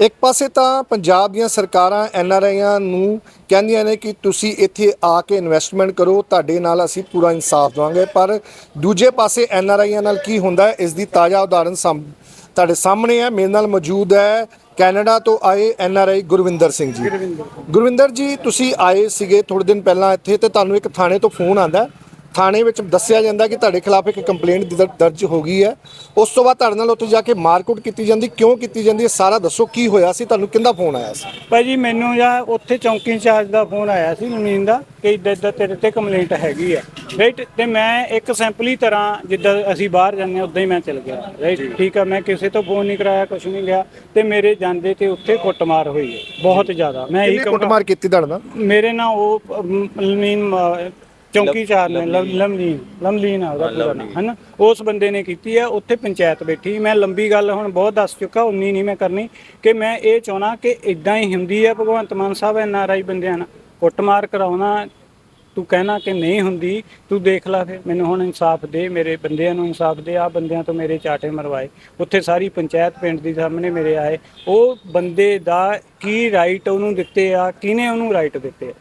ਇੱਕ ਪਾਸੇ ਤਾਂ ਪੰਜਾਬ ਦੀਆਂ ਸਰਕਾਰਾਂ, ਐਨ ਆਰ ਆਈਆਂ ਨੂੰ ਕਹਿੰਦੀਆਂ ਨੇ ਕਿ ਤੁਸੀਂ ਇੱਥੇ ਆ ਕੇ ਇਨਵੈਸਟਮੈਂਟ ਕਰੋ, ਤੁਹਾਡੇ ਨਾਲ ਅਸੀਂ ਪੂਰਾ ਇਨਸਾਫ ਦਵਾਂਗੇ, ਪਰ ਦੂਜੇ ਪਾਸੇ ਐਨ ਆਰ ਆਈਆਂ ਨਾਲ ਕੀ ਹੁੰਦਾ ਹੈ ਇਸ ਦੀ ਤਾਜ਼ਾ ਉਦਾਹਰਨ ਸਾਹਮ- ਤੁਹਾਡੇ ਸਾਹਮਣੇ ਹੈ, ਮੇਰੇ ਨਾਲ ਮੌਜੂਦ ਹੈ ਕੈਨੇਡਾ ਤੋਂ ਆਏ N R I Gurvinder Singh ji. Gurvinder ji, ਤੁਸੀਂ ਆਏ ਸੀਗੇ ਥੋੜੇ ਦਿਨ ਪਹਿਲਾਂ ਇੱਥੇ ਤੇ ਤੁਹਾਨੂੰ ਇੱਕ ਥਾਣੇ ਤੋਂ ਫੋਨ ਆਂਦਾ ਥਾਣੇ ਵਿੱਚ ਦੱਸਿਆ ਜਾਂਦਾ ਕਿ ਤੁਹਾਡੇ ਖਿਲਾਫ ਇੱਕ ਕੰਪਲੇਂਟ ਦਰ- ਦਰਜ ਹੋ ਗਈ ਹੈ। ਉਸ ਤੋਂ ਬਾਅਦ ਤੁਹਾਡੇ ਨਾਲ ਉੱਥੇ ਜਾ ਕੇ ਮਾਰਕੁੱਟ ਕੀਤੀ ਜਾਂਦੀ ਕਿਉਂ ਕੀਤੀ ਜਾਂਦੀ ਹੈ? ਸਾਰਾ ਦੱਸੋ ਕੀ ਹੋਇਆ ਸੀ? ਤੁਹਾਨੂੰ ਕਿੰਦਾ ਫੋਨ ਆਇਆ ਸੀ? ਭਾਜੀ ਮੈਨੂੰ ਜਾਂ ਉੱਥੇ ਚੌਂਕੀ ਇੰਚਾਰਜ ਦਾ ਫੋਨ ਆਇਆ ਸੀ ਨਵੀਨ ਦਾ ਕਿ ਇਦਾਂ ਇਦਾਂ ਤੇਰੇ ਤੇ ਕੰਪਲੇਂਟ ਹੈਗੀ ਹੈ। ਰਾਈਟ ਤੇ ਮੈਂ ਇੱਕ ਸੈਂਪਲੀ ਤਰ੍ਹਾਂ ਜਿੱਦਾਂ ਅਸੀਂ ਬਾਹਰ ਜਾਂਦੇ ਹਾਂ ਉਦਾਂ ਹੀ ਮੈਂ ਚਲ ਗਿਆ। ਰਾਈਟ ਠੀਕ ਆ ਮੈਂ ਕਿਸੇ ਤੋਂ ਫੋਨ ਨਹੀਂ ਕਰਾਇਆ ਕੁਝ ਨਹੀਂ ਗਿਆ। ਤੇ ਮੇਰੇ ਜਾਂਦੇ ਤੇ ਉੱਥੇ ਕੁੱਟਮਾਰ ਹੋਈ ਹੈ ਬਹੁਤ ਜ਼ਿਆਦਾ। ਮੈਂ ਇਹੀ ਕਿੰਨੇ ਕਹੂੰਗਾ ਕੁੱਟਮਾਰ ਕੀਤੀ ਤੁਹਾਡੇ ਨਾਲ? ਮੇਰੇ ਨਾਲ ਉਹ ਅ, ਚੌਂਕੀ ਚਾਰ ਨੇ ਲਮ- ਲਮਲੀਨ ਲਮਲੀਨ ਆ ਉਹਦਾ ਪੂਰਾ ਨਾਮ ਹਨਾ? ਉਸ ਬੰਦੇ ਨੇ ਕੀਤੀ ਹੈ ਉੱਥੇ ਪੰਚਾਇਤ ਬੈਠੀ। ਮੈਂ ਲੰਬੀ ਗੱਲ ਹੁਣ ਬਹੁਤ ਦੱਸ ਚੁੱਕਾ ਉਨੀ ਨਹੀਂ ਮੈਂ ਕਰਨੀ ਕਿ ਮੈਂ ਇਹ ਚਾਹਣਾ ਕਿ ਇਦਾਂ ਹੀ ਹੁੰਦੀ ਹੈ ਭਗਵੰਤ ਮਾਨ ਸਾਹਿਬ ਐਨ ਆਰ ਆਈ ਬੰਦਿਆਂ ਨਾਲ। ਕੁੱਟਮਾਰ ਕਰਾਉਣਾ ਤੂੰ ਕਹਿਣਾ ਕਿ ਨਹੀਂ ਹੁੰਦੀ ਤੂੰ ਦੇਖ ਲੈ ਫਿਰ ਮੈਨੂੰ ਹੁਣ ਇਨਸਾਫ ਦੇ ਮੇਰੇ ਬੰਦਿਆਂ ਨੂੰ ਇਨਸਾਫ ਦੇ ਆ ਬੰਦਿਆਂ ਤੋਂ ਮੇਰੇ ਚਾਟੇ ਮਰਵਾਏ। ਉੱਥੇ ਸਾਰੀ ਪੰਚਾਇਤ ਪਿੰਡ ਦੀ ਸਾਹਮਣੇ ਮੇਰੇ ਆਏ। ਉਹ ਬੰਦੇ ਦਾ ਕੀ ਰਾਈਟ ਉਹਨੂੰ ਦਿੱਤੇ ਆ ਕਿਹਨੇ ਉਹਨੂੰ ਰਾਈਟ ਦਿੱਤੇ ਆ?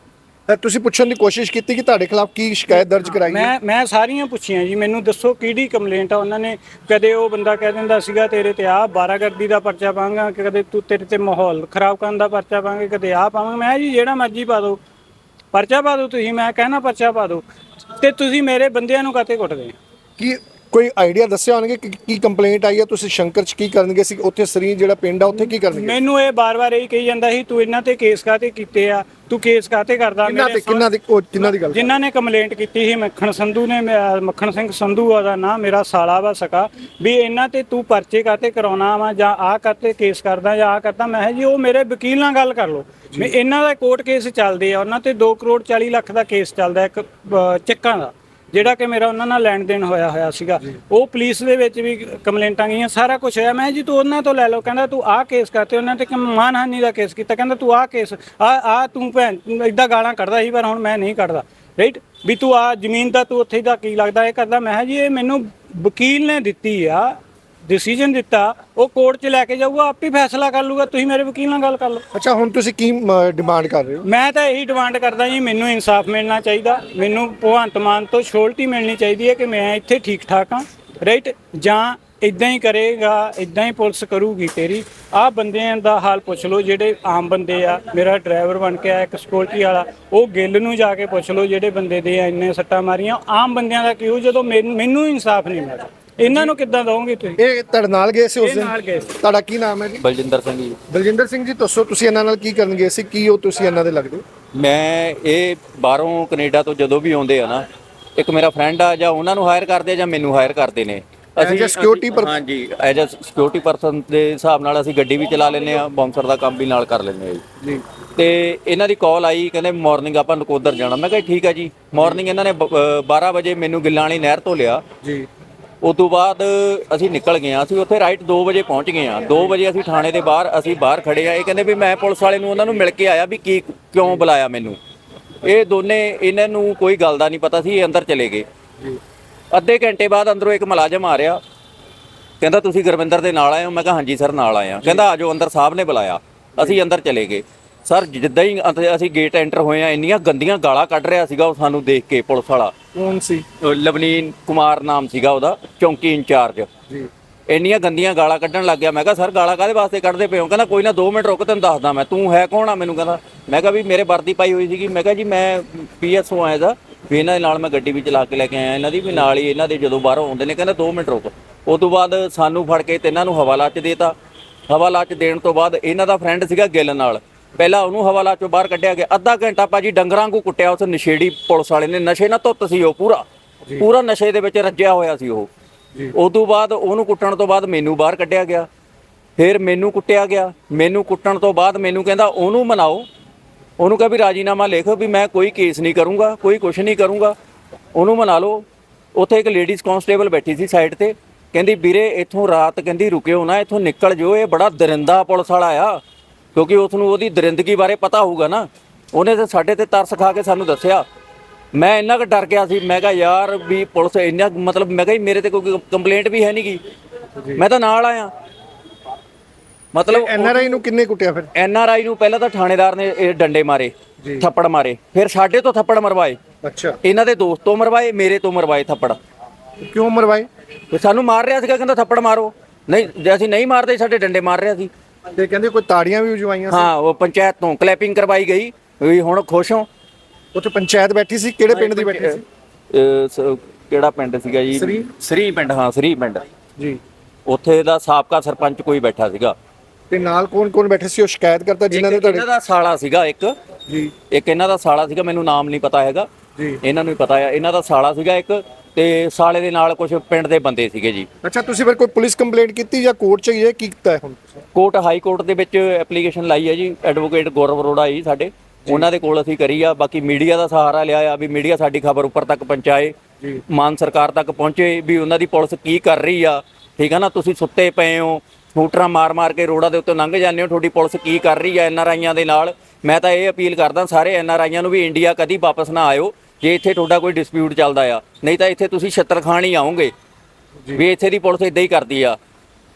ਤਾਂ ਤੁਸੀਂ ਪੁੱਛਣ ਦੀ ਕੋਸ਼ਿਸ਼ ਕੀਤੀ ਕਿ ਤੁਹਾਡੇ ਖਿਲਾਫ ਕੀ ਸ਼ਿਕਾਇਤ ਦਰਜ ਕਰਾਈ ਹੈ? ਮੈਂ ਮੈਂ ਸਾਰੀਆਂ ਪੁੱਛੀਆਂ ਜੀ ਮੈਨੂੰ ਦੱਸੋ ਕਿਹੜੀ ਕੰਪਲੇਂਟ ਆ? ਉਹਨਾਂ ਨੇ ਕਦੇ ਉਹ ਬੰਦਾ ਕਹਿ ਦਿੰਦਾ ਸੀਗਾ ਤੇਰੇ ਤੇ ਆ ਬਾਰਾਗਰਦੀ ਦਾ ਪਰਚਾ ਪਾਵਾਂਗਾ ਕਦੇ ਤੂੰ ਤੇਰੇ ਤੇ ਮਾਹੌਲ ਖਰਾਬ ਕਰਨ ਦਾ ਪਰਚਾ ਪਾਵਾਂਗੇ ਕਦੇ ਆ ਪਾਵਾਂਗੇ। ਮੈਂ ਜੀ ਜਿਹੜਾ ਮਰਜ਼ੀ ਪਾ ਦਿਓ। ਪਰਚਾ ਪਾ ਦਿਓ ਤੁਸੀਂ ਮੈਂ ਕਹਿਣਾ ਪਰਚਾ ਪਾ ਦਿਓ। ਤੇ ਤੁਸੀਂ ਮੇਰੇ ਬੰਦਿਆਂ ਨੂੰ ਕਾਤੇ ਕੁੱਟਦੇ ਕੀ ਕੋਈ ਆਈਡੀਆ ਦੱਸਿਆ ਹੋਣਗੇ ਕਿ ਕੀ ਕੰਪਲੇਂਟ ਆਈ ਹੈ? ਤੁਸੀਂ ਸ਼ੰਕਰ ਚ ਕੀ ਕਰਨਗੇ? ਸੀ ਉੱਥੇ ਸਰੀ ਜਿਹੜਾ ਪਿੰਡ ਆ ਉੱਥੇ ਕੀ ਕਰਨਗੇ? ਮੈਨੂੰ ਇਹ ਬਾਰ-ਬਾਰ ਇਹ ਕਹੀ ਜਾਂਦਾ ਸੀ ਤੂੰ ਇਹਨਾਂ ਤੇ ਕੇਸ ਕਾਤੇ ਕੀਤੇ ਆ? ਤੂੰ ਕੇਸ ਕਾਤੇ ਕਰਦਾ? ਕਿੰਨਾ ਤੇ ਕਿੰਨਾ ਦੀ ਉਹ ਕਿੰਨਾ ਦੀ ਗੱਲ ਜਿਨ੍ਹਾਂ ਨੇ ਕੰਪਲੇਂਟ ਕੀਤੀ ਸੀ ਮੱਖਣ ਸੰਧੂ ਨੇ ਮੈਂ- ਮੱਖਣ ਸਿੰਘ ਸੰਧੂ ਉਹਦਾ ਨਾਂ ਮੇਰਾ ਸਾਲਾ ਵਾ ਸਕਾ ਵੀ ਇਹਨਾਂ ਤੇ ਤੂੰ ਪਰਚੇ ਕਾਤੇ ਕਰਾਉਣਾ ਵਾ ਜਾਂ ਆਹ ਕਾਤੇ ਕੇਸ ਕਰਦਾ ਜਾਂ ਆਹ ਕਰਦਾ? ਮੈਂ ਕਿਹਾ ਜੀ ਉਹ ਮੇਰੇ ਵਕੀਲ ਨਾਲ ਗੱਲ ਕਰ ਲਓ। ਵੀ ਇਹਨਾਂ ਦਾ ਕੋਰਟ ਕੇਸ ਚੱਲਦੇ ਆ ਉਹਨਾਂ ਤੇ 2 ਕਰੋੜ 40 ਲੱਖ ਦਾ ਕੇਸ ਚੱਲਦਾ ਇੱਕ ਅ, ਚੱਕਾਂ ਦਾ। ਜਿਹੜਾ ਕਿ ਮੇਰਾ ਉਹਨਾਂ ਨਾਲ ਲੈਣ ਦੇਣ ਹੋਇਆ ਹੋਇਆ ਸੀਗਾ। ਉਹ ਪੁਲਿਸ ਦੇ ਵਿੱਚ ਵੀ ਕੰਪਲੇਂਟਾਂ ਗਈਆਂ ਸਾਰਾ ਕੁਝ ਹੋਇਆ। ਮੈਂ ਜੀ ਤੂੰ ਉਹਨਾਂ ਤੋਂ ਲੈ ਲਓ ਕਹਿੰਦਾ ਤੂੰ ਆਹ ਕੇਸ ਕਰਤੇ ਉਹਨਾਂ ਤੇ ਕਿ ਮਾਨਹਾਨੀ ਦਾ ਕੇਸ ਕੀਤਾ। ਕਹਿੰਦਾ ਤੂੰ ਆਹ ਕੇਸ ਆ ਆ ਤੂੰ ਭੈਣ ਇਦਾਂ ਗਾਲਾਂ ਕੱਢਦਾ ਸੀ ਪਰ ਹੁਣ ਮੈਂ ਨਹੀਂ ਕੱਢਦਾ। ਰਾਈਟ ਵੀ ਤੂੰ ਆ ਜ਼ਮੀਨ ਦਾ ਤੂੰ ਉੱਥੇ ਦਾ ਕੀ ਲੱਗਦਾ ਇਹ ਕਰਦਾ। ਮੈਂ ਕਿਹਾ ਜੀ ਇਹ ਮੈਨੂੰ ਵਕੀਲ ਨੇ ਦਿੱਤੀ ਆ। ਡਿਸੀਜਨ ਦਿੱਤਾ ਉਹ ਕੋਰਟ 'ਚ ਲੈ ਕੇ ਜਾਊਗਾ ਆਪ ਹੀ ਫੈਸਲਾ ਕਰ ਲੂਗਾ ਤੁਸੀਂ ਮੇਰੇ ਵਕੀਲ ਨਾਲ ਗੱਲ ਕਰ ਲਓ। ਅੱਛਾ ਹੁਣ ਤੁਸੀਂ ਕੀ ਡਿਮਾਂਡ ਕਰ ਰਹੇ ਹੋ? ਮੈਂ ਤਾਂ ਇਹੀ ਡਿਮਾਂਡ ਕਰਦਾ ਜੀ ਮੈਨੂੰ ਇਨਸਾਫ ਮਿਲਣਾ ਚਾਹੀਦਾ ਮੈਨੂੰ ਭਗਵੰਤ ਮਾਨ ਤੋਂ ਛੋਲਟੀ ਮਿਲਣੀ ਚਾਹੀਦੀ ਹੈ ਕਿ ਮੈਂ ਇੱਥੇ ਠੀਕ ਠਾਕ ਹਾਂ ਰਾਈਟ ਜਾਂ ਇਦਾਂ ਹੀ ਕਰੇਗਾ ਇਦਾਂ ਹੀ ਪੁਲਿਸ ਕਰੂਗੀ ਤੇਰੀ। ਆਹ ਬੰਦਿਆਂ ਦਾ ਹਾਲ ਪੁੱਛ ਲਓ ਜਿਹੜੇ ਆਮ ਬੰਦੇ ਆ ਮੇਰਾ ਡਰਾਈਵਰ ਬਣ ਕੇ ਆਇਆ ਇੱਕ ਸਕਿਉਰਟੀ ਵਾਲਾ ਉਹ ਗਿੱਲ ਨੂੰ ਜਾ ਕੇ ਪੁੱਛ ਲਓ ਜਿਹੜੇ ਬੰਦੇ ਦੇ ਆ ਇੰਨੇ ਸੱਟਾਂ ਮਾਰੀਆਂ ਆਮ ਬੰਦਿਆਂ ਦਾ ਕਿਉਂ ਜਦੋਂ ਮੈਨ- ਮੈਨੂੰ ਇਨਸਾਫ ਨਹੀਂ ਮਿਲਦਾ। ਇਹਨਾਂ ਨੂੰ ਕਿੱਦਾਂ ਦਵੋਗੇ ਤੁਸੀਂ? ਇਹ ਤੁਹਾਡੇ ਨਾਲ ਗਏ ਸੀ ਉਸ ਇਹ ਦਿਨ? ਨਾਲ ਗਏ ਸੀ। ਤੁਹਾਡਾ ਕੀ ਨਾਮ ਹੈ ਜੀ? ਬਲਜਿੰਦਰ ਸਿੰਘ ਜੀ। ਬਲਜਿੰਦਰ ਸਿੰਘ ਜੀ ਦੱਸੋ ਤੁਸੀਂ ਇਹਨਾਂ ਨਾਲ ਕੀ ਕਰਨ ਗਏ ਸੀ? ਕੀ ਉਹ ਤੁਸੀਂ ਇਹਨਾਂ ਦੇ ਲੱਗਦੇ? ਹੋ? ਮੈਂ ਇਹ ਬਾਹਰੋਂ ਕੈਨੇਡਾ ਤੋਂ ਜਦੋਂ ਵੀ ਆਉਂਦੇ ਆ ਨਾ ਇੱਕ ਮੇਰਾ ਫਰੈਂਡ ਆ ਜਾਂ ਉਹਨਾਂ ਨੂੰ ਹਾਇਰ ਕਰਦੇ ਆ ਜਾਂ ਮੈਨੂੰ ਹਾਇਰ ਕਰਦੇ ਨੇ। As a security ਅਸੀਂ- ਹਾਂਜੀ ਐਜ ਅ ਸਿਕਿਉਰਿਟੀ ਪਰਸਨ ਦੇ ਹਿਸਾਬ ਨਾਲ ਅਸੀਂ ਗੱਡੀ ਵੀ ਚਲਾ ਲੈਂਦੇ ਆ ਬਾਉਂਸਰ ਦਾ ਕੰਮ ਵੀ ਨਾਲ ਕਰ ਲੈਂਦੇ ਆ ਜੀ। ਜੀ। ਤੇ ਇਹਨਾਂ ਦੀ ਕਾਲ ਆਈ ਕਹਿੰਦੇ ਮਾਰਨਿੰਗ ਆਪਾਂ ਨਕੋਦਰ ਜਾਣਾ। ਮੈਂ ਕਿਹਾ ਠੀਕ ਹੈ ਜੀ। ਮਾਰਨਿੰਗ ਇਹਨਾਂ ਨੇ ਬ- ਅ, 12 ਵਜੇ ਮੈਨੂੰ ਗਿੱਲਾਂ ਵਾਲੀ ਨਹਿਰ ਤੋਂ ਲਿਆ। ਜੀ। ਉਸ ਤੋਂ ਬਾਅਦ ਅਸੀਂ ਨਿਕਲ ਗਏ ਆ ਅਸੀਂ ਉੱਥੇ ਰਾਈਟ 2 ਵਜੇ ਪਹੁੰਚ ਗਏ ਆ 2 ਵਜੇ ਅਸੀਂ ਥਾਣੇ ਦੇ ਬਾਹਰ, ਅਸੀਂ ਬਾਹਰ ਖੜੇ ਆ ਇਹ ਕਹਿੰਦੇ ਵੀ ਮੈਂ ਪੁਲਿਸ ਵਾਲੇ ਨੂੰ ਉਹਨਾਂ ਨੂੰ ਮਿਲ ਕੇ ਆਇਆ ਵੀ ਕੀ, ਕਿਉਂ ਬੁਲਾਇਆ ਮੈਨੂੰ। ਇਹ ਦੋਨੇ, ਇਹਨਾਂ ਨੂੰ ਕੋਈ ਗੱਲ ਦਾ ਨਹੀਂ ਪਤਾ ਸੀ, ਇਹ ਅੰਦਰ ਚਲੇ ਗਏ। ਅੱਧੇ ਘੰਟੇ ਬਾਅਦ ਅੰਦਰੋਂ ਇੱਕ ਮੁਲਾਜ਼ਮ ਆ ਰਿਹਾ। ਕਹਿੰਦਾ, ਤੁਸੀਂ ਗੁਰਵਿੰਦਰ ਦੇ ਨਾਲ ਆਏ ਹੋ? ਮੈਂ ਕਿਹਾ, ਹਾਂਜੀ ਸਰ, ਨਾਲ ਆਏ ਆ ਕਹਿੰਦਾ ਆਜੋ ਅੰਦਰ ਸਾਹਿਬ ਨੇ ਬੁਲਾਇਆ। ਅਸੀਂ ਅੰਦਰ ਚਲੇ ਗਏ। ਸਰ ਜਿੱਦਾਂ ਹੀ ਅਸੀਂ ਗੇਟ ਐਂਟਰ ਹੋਏ ਆ ਇੰਨੀਆਂ ਗੰਦੀਆਂ ਗਾਲਾਂ ਕੱਢ ਰਿਹਾ ਸੀਗਾ ਉਹ ਸਾਨੂੰ ਦੇਖ ਕੇ ਪੁਲਿਸ ਵਾਲਾ। ਕੌਣ ਸੀ? ਉਹ ਲਵਨੀਨ ਕੁਮਾਰ ਨਾਮ ਸੀਗਾ ਉਹਦਾ ਚੌਂਕੀ ਇੰਚਾਰਜ। ਜੀ। ਇੰਨੀਆਂ ਗੰਦੀਆਂ ਗਾਲਾਂ ਕੱਢਣ ਲੱਗ ਗਿਆ। ਮੈਂ ਕਿਹਾ ਸਰ ਗਾਲਾਂ ਕਾਹਦੇ ਵਾਸਤੇ ਕੱਢਦੇ ਪਏ ਹੋ? ਕਹਿੰਦਾ ਕੋਈ ਨਾ 2 ਮਿੰਟ ਰੁਕ ਤੈਨੂੰ ਦੱਸਦਾ ਮੈਂ। ਤੂੰ ਹੈ ਕੌਣ ਆ ਮੈਨੂੰ? ਕਹਿੰਦਾ ਮੈਂ ਕਿਹਾ ਵੀ ਮੇਰੇ ਵਰਦੀ ਪਾਈ ਹੋਈ ਸੀਗੀ। ਮੈਂ ਕਿਹਾ ਜੀ ਮੈਂ ਪੀਐਸਓ ਆਇਆ ਦਾ। ਵੀ ਇਹਨਾਂ ਦੇ ਨਾਲ ਮੈਂ ਗੱਡੀ ਵੀ ਚਲਾ ਕੇ ਲੈ ਕੇ ਆਇਆ। ਇਹਨਾਂ ਦੀ ਵੀ ਨਾਲ ਹੀ ਇਹਨਾਂ ਦੇ ਜਦੋਂ ਬਾਹਰੋਂ ਆਉਂਦੇ ਨੇ ਕਹਿੰਦਾ 2 ਮਿੰਟ ਰੁਕ। ਉਸ ਤੋਂ ਬਾਅਦ ਸਾਨੂੰ ਫੜ ਕੇ ਤੇ ਇਹਨਾਂ ਨੂੰ ਹਵਾਲਾ 'ਚ ਦੇਤਾ। ਹਵਾਲਾ 'ਚ ਦੇਣ ਤੋਂ ਬਾਅਦ ਇਹਨਾਂ ਦਾ ਫਰੈਂਡ ਸੀਗਾ ਗਿੱਲ ਨਾਲ। ਪਹਿਲਾਂ ਉਹਨੂੰ ਹਵਾਲਾ 'ਚੋਂ ਬਾਹਰ ਕੱਢਿਆ ਗਿਆ। ਅੱਧਾ ਘੰਟਾ ਭਾਜੀ ਡੰਗਰਾਂ ਨੂੰ ਕੁੱਟਿਆ ਉਸ ਨਸ਼ੇੜੀ ਪੁਲਿਸ ਵਾਲੇ ਨੇ। ਨਸ਼ੇ ਨਾਲ ਧੁੱਤ ਸੀ ਉਹ ਪੂਰਾ। ਪੂਰਾ ਨਸ਼ੇ ਦੇ ਵਿੱਚ ਰੱਜਿਆ ਹੋਇਆ ਸੀ ਉਹ। ਉਸ ਤੋਂ ਬਾਅਦ ਉਹਨੂੰ ਕੁੱਟਣ ਤੋਂ ਬਾਅਦ ਮੈਨੂੰ ਬਾਹਰ ਕੱਢਿਆ ਗਿਆ। ਫਿਰ ਮੈਨੂੰ ਕੁੱਟਿਆ ਗਿਆ। ਮੈਨੂੰ ਕੁੱਟਣ ਤੋਂ ਬਾਅਦ ਮੈਨੂੰ ਕਹਿੰਦਾ ਉਹਨੂੰ ਮਨਾਓ। ਉਹਨੂੰ ਕਹੇ ਵੀ ਰਾਜੀਨਾਮਾ ਲਿਖ ਵੀ ਮੈਂ ਕੋਈ ਕੇਸ ਨਹੀਂ ਕਰੂੰਗਾ ਕੋਈ ਕੁਝ ਨਹੀਂ ਕਰੂੰਗਾ। ਉਹਨੂੰ ਮਨਾ ਲਓ। ਉੱਥੇ ਇੱਕ ਲੇਡੀਜ਼ ਕਾਂਸਟੇਬਲ ਬੈਠੀ ਸੀ ਸਾਈਡ ਤੇ। ਕਹਿੰਦੀ ਵੀਰੇ ਇੱਥੋਂ ਰਾਤ ਕਹਿੰਦੀ ਰੁਕਿਓ ਨਾ ਇੱਥੋਂ ਨਿਕਲ ਜਿਓ। ਇਹ ਬੜਾ ਦਰਿੰਦਾ ਪੁਲਿਸ ਵਾਲਾ ਆ। ਕਿਉਂਕਿ ਉਸ ਨੂੰ ਉਹਦੀ ਦਰਿੰਦਗੀ ਬਾਰੇ ਪਤਾ ਹੋਊਗਾ ਨਾ। ਉਹਨੇ ਤੇ ਸਾਡੇ ਤੇ ਤਰਸ ਖਾ ਕੇ ਸਾਨੂੰ ਦੱਸਿਆ। ਮੈਂ ਇੰਨਾ ਕੁ ਡਰ ਗਿਆ ਸੀ। ਮੈਂ ਕਿਹਾ ਯਾਰ ਵੀ ਪੁਲਿਸ ਇੰਨਾ ਮਤਲਬ ਮੈਂ ਕਿਹਾ ਮੇਰੇ ਤੇ ਕੋਈ ਕੰਪਲੇਂਟ ਵੀ ਹੈ ਨਹੀਂ ਗੀ। ਮੈਂ ਤਾਂ ਨਾਲ ਆਇਆ। ਮਤਲਬ ਐਨ ਆਰ ਆਈ ਨੂੰ ਕਿੰਨੇ ਕੁੱਟਿਆ ਫਿਰ? ਐਨ ਆਰ ਆਈ ਨੂੰ ਪਹਿਲਾਂ ਤਾਂ ਥਾਣੇਦਾਰ ਨੇ ਇਹ ਡੰਡੇ ਮਾਰੇ। ਥੱਪੜ ਮਾਰੇ। ਫਿਰ ਸਾਡੇ ਤੋਂ ਥੱਪੜ ਮਰਵਾਏ। ਅੱਛਾ। ਇਹਨਾਂ ਦੇ ਦੋਸਤ ਤੋਂ ਮਰਵਾਏ ਮੇਰੇ ਤੋਂ ਮਰਵਾਏ ਥੱਪੜ। ਕਿਉਂ ਮਰਵਾਏ? ਸਾਨੂੰ ਮਾਰ ਰਿਹਾ ਸੀਗਾ ਕਹਿੰਦਾ ਥੱਪੜ ਮਾਰੋ। ਨਹੀਂ ਜੇ ਅਸੀਂ ਨਹੀਂ ਮਾਰਦੇ ਸਾਡੇ ਡੰਡੇ ਮਾਰ ਰਿਹਾ ਸੀ। ਤੇ ਕਹਿੰਦੇ ਕੋਈ ਤਾੜੀਆਂ ਵੀ ਉਜਵਾਈਆਂ ਸੀ? ਹਾਂ ਉਹ ਪੰਚਾਇਤ ਤੋਂ ਕਲੈਪਿੰਗ ਕਰਵਾਈ ਗਈ ਵੀ ਹੁਣ ਖੁਸ਼ ਹੋ। ਉੱਥੇ ਪੰਚਾਇਤ ਬੈਠੀ ਸੀ? ਕਿਹੜੇ ਪਿੰਡ ਦੀ ਬੈਠੀ ਸੀ? ਅਹ ਸ- ਕਿਹੜਾ ਪਿੰਡ ਸੀਗਾ ਜੀ? ਸਰੀ? ਪਿੰਡ ਹਾਂ ਸਰੀ ਪਿੰਡ। ਜੀ। ਉੱਥੇ ਦਾ ਸਾਬਕਾ ਸਰਪੰਚ ਕੋਈ ਬੈਠਾ ਸੀਗਾ। ਤੇ ਨਾਲ ਕੌਣ ਕੌਣ ਬੈਠੇ ਸੀ? ਉਹ ਸ਼ਿਕਾਇਤ ਕਰਤਾ ਜਿਨ੍ਹਾਂ ਨੇ ਇੱਕ ਤੁਹਾਡੇ ਇਹਨਾਂ ਦਾ ਸਾਲਾ ਸੀਗਾ ਇੱਕ। ਜੀ। ਇੱਕ ਇਹਨਾਂ ਦਾ ਸਾਲਾ ਸੀਗਾ ਮੈਨੂੰ ਨਾਮ ਨਹੀਂ ਪਤਾ ਹੈਗਾ। ਜੀ। ਇਹਨਾਂ ਨੂੰ ਹੀ ਪਤਾ ਆ। ਇਹਨਾਂ ਦਾ ਸਾਲਾ ਸੀਗਾ ਇੱਕ। ਤੇ ਸਾਲੇ ਦੇ ਨਾਲ ਕੁਝ ਪਿੰਡ ਦੇ ਬੰਦੇ ਸੀਗੇ ਜੀ। ਅੱਛਾ ਤੁਸੀਂ ਫਿਰ ਕੋਈ ਪੁਲਿਸ ਕੰਪਲੇਂਟ ਕੀਤੀ ਜਾਂ ਕੋਰਟ ਚ ਗਏ ਕੀ ਕੀਤਾ ਹੈ ਹੁਣ ਤੁਸੀਂ? ਕੋਰਟ ਹਾਈ ਕੋਰਟ ਦੇ ਵਿੱਚ ਐਪਲੀਕੇਸ਼ਨ ਲਾਈ ਹੈ ਜੀ। ਐਡਵੋਕੇਟ ਗੌਰਵ ਅਰੋੜਾ ਜੀ ਸਾਡੇ। ਉਹਨਾਂ ਦੇ ਕੋਲ ਅਸੀਂ ਕਰੀ ਆ। ਬਾਕੀ ਮੀਡੀਆ ਦਾ ਸਹਾਰਾ ਲਿਆ ਆ ਵੀ ਮੀਡੀਆ ਸਾਡੀ ਖਬਰ ਉੱਪਰ ਤੱਕ ਪਹੁੰਚਾਏ। ਜੀ। ਮਾਨ ਸਰਕਾਰ ਤੱਕ ਪਹੁੰਚੇ ਵੀ ਉਹਨਾਂ ਦੀ ਪੁਲਿਸ ਕੀ ਕਰ ਰਹੀ ਆ। ਠੀਕ ਆ ਨਾ ਤੁਸੀਂ ਸੁੱਤੇ ਪਏ ਹੋ। ਸਕੂਟਰਾਂ ਮਾਰ-ਮਾਰ ਕੇ ਰੋਡਾਂ ਦੇ ਉੱਤੇ ਲੰਘ ਜਾਂਦੇ ਹੋ। ਤੁਹਾਡੀ ਪੁਲਿਸ ਕੀ ਕਰ ਰਹੀ ਆ ਐਨ ਆਰ ਆਈਆਂ ਦੇ ਨਾਲ? ਮੈਂ ਤਾਂ ਇਹ ਅਪੀਲ ਕਰਦਾ ਸਾਰੇ ਐਨ ਆਰ ਆਈਆਂ ਨੂੰ ਵੀ ਇੰਡੀਆ ਕਦੀ ਵਾਪਸ ਨਾ ਆਇਓ। ਜੇ ਇੱਥੇ ਤੁਹਾਡਾ ਕੋਈ ਡਿਸਪਿਊਟ ਚੱਲਦਾ ਆ ਨਹੀਂ ਤਾਂ ਇੱਥੇ ਤੁਸੀਂ ਛੱਤਰ ਖਾਣ ਹੀ ਆਓਗੇ। ਵੀ ਇੱਥੇ ਦੀ ਪੁਲਿਸ ਇਦਾਂ ਹੀ ਕਰਦੀ ਆ।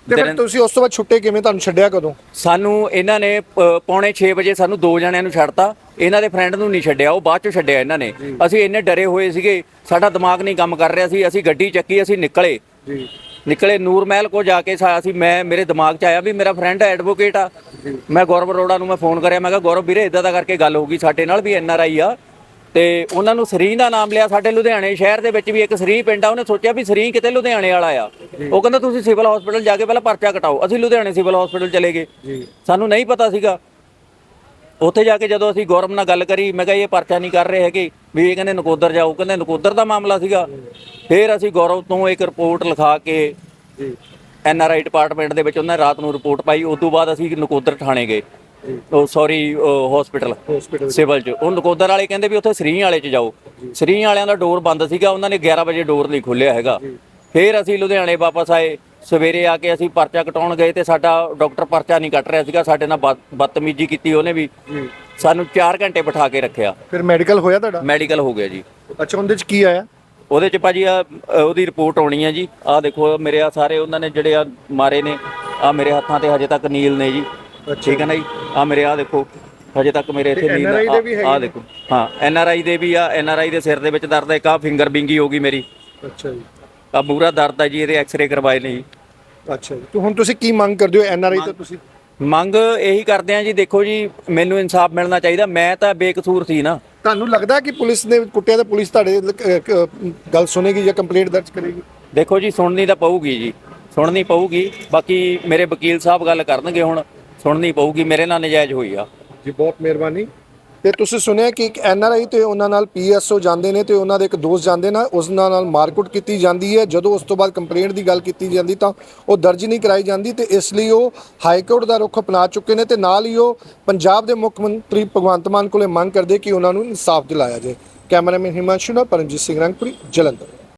ਤੇ ਫਿਰ ਤੁਸੀਂ ਉਸ ਤੋਂ ਬਾਅਦ ਛੁੱਟੇ ਕਿਵੇਂ? ਤੁਹਾਨੂੰ ਛੱਡਿਆ ਕਦੋਂ? ਸਾਨੂੰ ਇਹਨਾਂ ਨੇ ਪ- ਪੌਣੇ 6 ਵਜੇ ਸਾਨੂੰ ਦੋ ਜਣਿਆਂ ਨੂੰ ਛੱਡਤਾ। ਇਹਨਾਂ ਦੇ ਫਰੈਂਡ ਨੂੰ ਨਹੀਂ ਛੱਡਿਆ ਉਹ ਬਾਅਦ ਚ ਛੱਡਿਆ ਇਹਨਾਂ ਨੇ। ਅਸੀਂ ਇੰਨੇ ਡਰੇ ਹੋਏ ਸੀਗੇ ਸਾਡਾ ਦਿਮਾਗ ਨਹੀਂ ਕੰਮ ਕਰ ਰਿਹਾ ਸੀ ਅਸੀਂ ਗੱਡੀ ਚੱਕੀ ਅਸੀਂ ਨਿਕਲੇ। ਜੀ। ਨਿਕਲੇ ਨੂਰ ਮਹਿਲ ਕੋ ਜਾ ਕੇ ਸਾ- ਅਸੀਂ ਮੈਂ ਮੇਰੇ ਦਿਮਾਗ 'ਚ ਆਇਆ ਵੀ ਮੇਰਾ ਫਰੈਂਡ ਐਡਵੋਕੇਟ ਆ। ਮੈਂ ਗੌਰਵ ਅਰੋੜਾ ਨੂੰ ਮੈਂ ਫੋਨ ਕਰਿਆ ਮੈਂ ਕਿਹਾ ਗੌਰਵ ਵੀਰੇ ਇਦਾਂ ਦਾ ਕਰਕੇ ਗੱਲ ਹੋ ਗਈ ਸਾਡੇ ਨਾਲ ਵੀ ਐਨ ਆਰ ਆਈ ਆ। ਤੇ ਉਹਨਾਂ ਨੂੰ ਸਰੀ ਦਾ ਨਾਮ ਲਿਆ। ਸਾਡੇ ਲੁਧਿਆਣੇ ਸ਼ਹਿਰ ਦੇ ਵਿੱਚ ਵੀ ਇੱਕ ਸਰੀ ਪਿੰਡ ਆ ਉਹਨੇ ਸੋਚਿਆ ਵੀ ਸਰੀ ਕਿਤੇ ਲੁਧਿਆਣੇ ਵਾਲਾ ਆ। ਉਹ ਕਹਿੰਦਾ ਤੁਸੀਂ ਸਿਵਲ ਹਸਪੀਟਲ ਜਾ ਕੇ ਪਹਿਲਾਂ ਪਰਚਾ ਕਟਾਓ। ਅਸੀਂ ਲੁਧਿਆਣੇ ਸਿਵਲ ਹਸਪੀਟਲ ਚਲੇ ਗਏ। ਸਾਨੂੰ ਨਹੀਂ ਪਤਾ ਸੀਗਾ। ਉੱਥੇ ਜਾ ਕੇ ਜਦੋਂ ਅਸੀਂ ਗੌਰਵ ਨਾਲ ਗੱਲ ਕਰੀ ਮੈਂ ਕਿਹਾ ਇਹ ਪਰਚਾ ਨਹੀਂ ਕਰ ਰਹੇ ਹੈਗੇ। ਵੀ ਇਹ ਕਹਿੰਦੇ ਨਕੋਦਰ ਜਾਓ। ਕਹਿੰਦੇ ਨਕੋਦਰ ਦਾ ਮਾਮਲਾ ਸੀਗਾ। ਫਿਰ ਅਸੀਂ ਗੌਰਵ ਤੋਂ ਇੱਕ ਰਿਪੋਰਟ ਲਿਖਾ ਕੇ ਐਨ ਆਰ ਆਈ ਡਿਪਾਰਟਮੈਂਟ ਦੇ ਵਿੱਚ ਉਹਨਾਂ ਰਾਤ ਨੂੰ ਰਿਪੋਰਟ ਪਾਈ। ਉਸ ਤੋਂ ਬਾਅਦ ਅਸੀਂ ਨਕੋਦਰ ਥਾਣੇ ਗਏ। ਉਹ ਸੌਰੀ ਹਸਪੀਟਲ ਸਿਵਲ ਚ। ਉਹ ਨਕੋਦਰ ਵਾਲੇ ਕਹਿੰਦੇ ਵੀ ਉੱਥੇ ਸਰੀ ਵਾਲੇ ਚ ਜਾਓ। ਸਰੀ ਵਾਲਿਆਂ ਦਾ ਡੋਰ ਬੰਦ ਸੀਗਾ ਉਹਨਾਂ ਨੇ 11 ਵਜੇ ਡੋਰ ਨਹੀਂ ਖੋਲ੍ਹਿਆ ਹੈਗਾ। ਫਿਰ ਅਸੀਂ ਲੁਧਿਆਣੇ ਵਾਪਸ ਆਏ। ਸਵੇਰੇ ਆ ਕੇ ਅਸੀਂ ਪਰਚਾ ਕਟਾਉਣ ਗਏ ਤੇ ਸਾਡਾ ਡਾਕਟਰ ਪਰਚਾ ਨਹੀਂ ਕੱਟ ਰਿਹਾ ਸੀਗਾ ਸਾਡੇ ਨਾਲ ਬਦ- ਬਦਤਮੀਜ਼ੀ ਕੀਤੀ ਉਹਨੇ ਵੀ। ਸਾਨੂੰ 4 ਘੰਟੇ ਬਿਠਾ ਕੇ ਰੱਖਿਆ। ਫਿਰ ਮੈਡੀਕਲ ਹੋਇਆ ਤੁਹਾਡਾ? ਮੈਡੀਕਲ ਹੋ ਗਿਆ ਜੀ। ਅੱਛਾ ਉਹਦੇ ਚ ਕੀ ਆਇਆ? ਉਹਦੇ ਚ ਭਾਜੀ ਆ ਉਹਦੀ ਰਿਪੋਰਟ ਆਉਣੀ ਹੈ ਜੀ। ਆਹ ਦੇਖੋ ਮੇਰੇ ਆ ਸਾਰੇ ਉਹਨਾਂ ਨੇ ਜਿਹੜੇ ਆ ਮਾਰੇ ਨੇ। ਆ ਮੇਰੇ ਹੱਥਾਂ ਤੇ ਹਜੇ ਤੱਕ ਨੀਲ ਨੇ ਜੀ। ਠੀਕ ਹੈ ਨਾ ਜੀ? ਆ ਮੇਰੇ ਆ ਦੇਖੋ ਹਜੇ ਤੱਕ ਮੇਰੇ ਇੱਥੇ ਹੈਗੇ ਆ? ਦੇਖੋ। ਹਾਂ ਐਨ ਆਰ ਆਈ ਦੇ ਵੀ ਆ ਐਨ ਆਰ ਆਈ ਦੇ ਸਿਰ ਦੇ ਵਿੱਚ ਦਰਦ ਹੈ ਇੱਕ ਆ ਫਿੰਗਰ ਬਿੰਗੀ ਹੋ ਗਈ ਮੇਰੀ। ਅੱਛਾ ਜੀ। ਆ ਮੂਰਾ ਦਰਦ ਹੈ ਜੀ ਇਹਦੇ ਐਕਸ-ਰੇ ਕਰਵਾਏ ਨੇ ਜੀ। ਅੱਛਾ ਜੀ। ਤੇ ਹੁਣ ਤੁਸੀਂ ਕੀ ਮੰਗ ਕਰਦੇ ਹੋ ਐਨ ਆਰ ਆਈ ਤੋਂ ਤੁਸੀਂ? ਮੰਗ ਇਹੀ ਕਰਦੇ ਆ ਜੀ ਦੇਖੋ ਜੀ ਮੈਨੂੰ ਇਨਸਾਫ ਮਿਲਣਾ ਚਾਹੀਦਾ ਮੈਂ ਤਾਂ ਬੇਕਸੂਰ ਸੀ ਨਾ। ਤੁਹਾਨੂੰ ਲੱਗਦਾ ਕਿ ਪੁਲਿਸ ਨੇ ਕੁੱਟਿਆ ਤੇ ਪੁਲਿਸ ਤੁਹਾਡੇ ਗੱਲ ਸੁਣੇਗੀ ਜਾਂ ਕੰਪਲੇਂਟ ਦਰਜ ਕਰੇਗੀ? ਦੇਖੋ ਜੀ ਸੁਣਨੀ ਤਾਂ ਪਊਗੀ ਜੀ। ਸੁਣਨੀ ਪਊਗੀ ਬਾਕੀ ਮੇਰੇ ਵਕੀਲ ਸਾਹਿਬ ਗੱਲ ਕਰਨਗੇ ਹੁਣ। ਸੁਣਨੀ ਪਊਗੀ, ਮੇਰੇ ਨਾਲ ਨਜਾਇਜ਼ ਹੋਈ ਆ। ਜੀ, ਬਹੁਤ ਮਿਹਰਬਾਨੀ। ਤੇ ਤੁਸੀਂ ਸੁਣਿਆ ਕਿ ਇੱਕ ਐਨ ਤੇ ਉਹਨਾਂ ਨਾਲ ਪੀਐਸਓ ਜਾਂਦੇ ਨੇ ਤੇ ਉਹਨਾਂ ਦੇ ਇੱਕ ਦੋਸਤ ਜਾਂਦੇ ਨਾ, ਉਸ ਨਾਲ ਨਾਲ ਮਾਰਕੁੱਟ ਕੀਤੀ ਜਾਂਦੀ ਹੈ। ਜਦੋਂ ਉਸ ਤੋਂ ਬਾਅਦ ਕੰਪਲੇਂਟ ਦੀ ਗੱਲ ਕੀਤੀ ਜਾਂਦੀ ਤਾਂ ਉਹ ਦਰਜ ਨਹੀਂ ਕਰਾਈ ਜਾਂਦੀ ਤੇ ਇਸ ਲਈ ਉਹ ਹਾਈ ਕੋਰਟ ਦਾ ਰੁਖ ਅਪਣਾ ਚੁੱਕੇ ਨੇ ਤੇ ਨਾਲ ਹੀ ਉਹ ਪੰਜਾਬ ਦੇ ਮੁੱਖ ਮੰਤਰੀ ਭਗਵੰਤ ਮਾਨ ਕੋਲੇ ਮੰਗ ਕਰਦੇ ਕਿ ਉਹਨਾਂ ਨੂੰ ਇਨਸਾਫ ਦਿਲਾਇਆ ਜਾਏ। ਕੈਮਰਾਮੈਨ ਹਿਮਾਂਸ਼ੂ ਨਾਲ ਪਰਮਜੀਤ ਸਿੰਘ ਰੰਗਪੁਰੀ, ਜਲੰਧਰ।